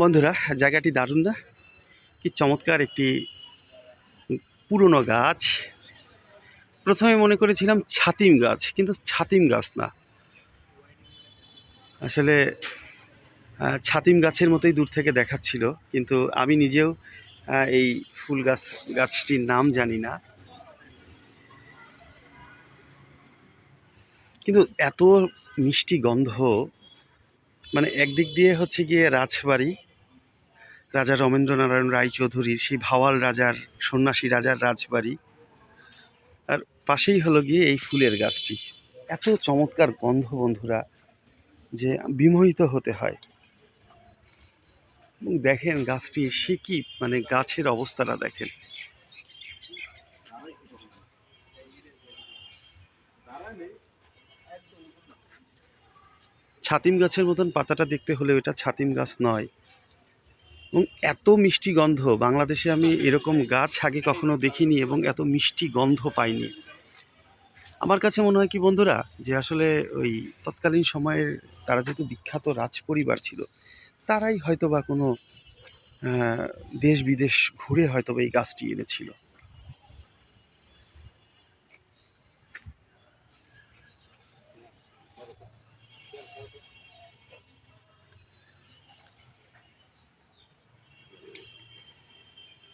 বন্ধুরা, জায়গাটি দারুণ না? কি চমৎকার একটি পুরনো গাছ। প্রথমে মনে করেছিলাম ছাতিম গাছ, কিন্তু ছাতিম গাছ না। আসলে ছাতিম গাছের মতোই দূর থেকে দেখাচ্ছিল, কিন্তু আমি নিজেও এই ফুল গাছ, গাছটির নাম জানি না। কিন্তু এত মিষ্টি গন্ধ মানে একদিক দিয়ে হচ্ছে গিয়ে রাজবাড়ি রাজা রমেন্দ্রনারায়ণ রায়চৌধুরীর, সেই ভাওয়াল রাজার, সন্ন্যাসী রাজার রাজবাড়ি। আর পাশেই হলো গিয়ে এই ফুলের গাছটি। এত চমৎকার গন্ধ বন্ধুরা, যে বিমোহিত হতে হয়। এবং দেখেন গাছটি, সে কি মানে গাছের অবস্থাটা দেখেন। ছাতিম গাছের মতন পাতাটা দেখতে হলেও এটা ছাতিম গাছ নয়। এবং এত মিষ্টি গন্ধ, বাংলাদেশে আমি এরকম গাছ আগে কখনো দেখিনি এবং এত মিষ্টি গন্ধ পাইনি। আমার কাছে মনে হয় কি বন্ধুরা, যে আসলে ওই তৎকালীন সময়ের তারা যেহেতু বিখ্যাত রাজ পরিবার ছিল, তারাই হয়তো বা কোনো দেশ বিদেশ ঘুরে হয়তো বা এই গাছটি এনেছিল।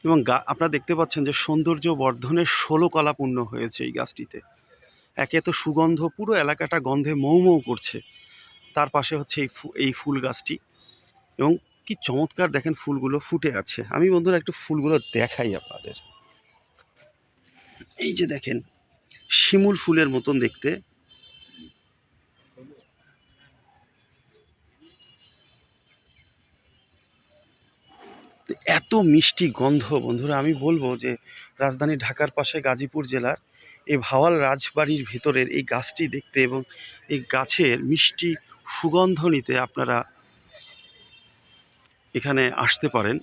এবং আপনারা দেখতে পাচ্ছেন যে সৌন্দর্য বর্ধনের ষোলো কলা পূর্ণ হয়েছে এই গাছটিতে। একে তো সুগন্ধ, পুরো এলাকাটা গন্ধে মৌ মৌ করছে। তার পাশে হচ্ছে এই এই ফুল গাছটি এবং কি চমৎকার দেখেন ফুলগুলো ফুটে আছে। আমি বন্ধুরা একটু ফুলগুলো দেখাই আপনাদের। এই যে দেখেন, শিমুল ফুলের মতন দেখতে। এত মিষ্টি গন্ধ, বন্ধুরা, আমি বলব যে রাজধানী ঢাকার পাশে গাজীপুর জেলার এই ভাওয়াল রাজবাড়ির ভিতরের এই গাছটি দেখতে এবং এই গাছের মিষ্টি সুগন্ধ নিতে আপনারা এখানে আসতে পারেন।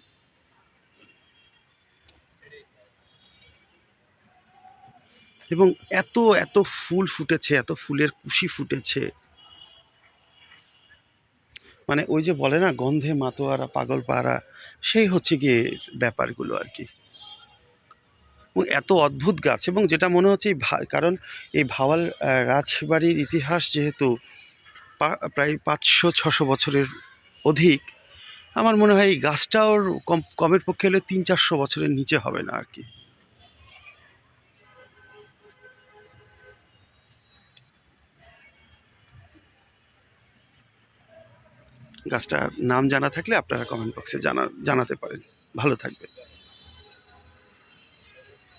এবং এত এত ফুল ফুটেছে, এত ফুলের কুশি ফুটেছে। মানে ওই যে বলে না, গন্ধে মাতোয়ারা পাগল পাড়া সেই হচ্ছে গিয়ে ব্যাপারগুলো আর কি। এবং এত অদ্ভুত গাছ, এবং যেটা মনে হচ্ছে এই কারণ এই ভাওয়াল রাজবাড়ির ইতিহাস যেহেতু প্রায় পাঁচশো, ছশো বছরের অধিক, আমার মনে হয় এই গাছটাও কম, কমের পক্ষে হলে তিন, চারশো বছরের নিচে হবে না আর কি। গাছটার নাম জানা থাকলে আপনারা কমেন্ট বক্সে জানা জানাতে পারেন। ভালো থাকবে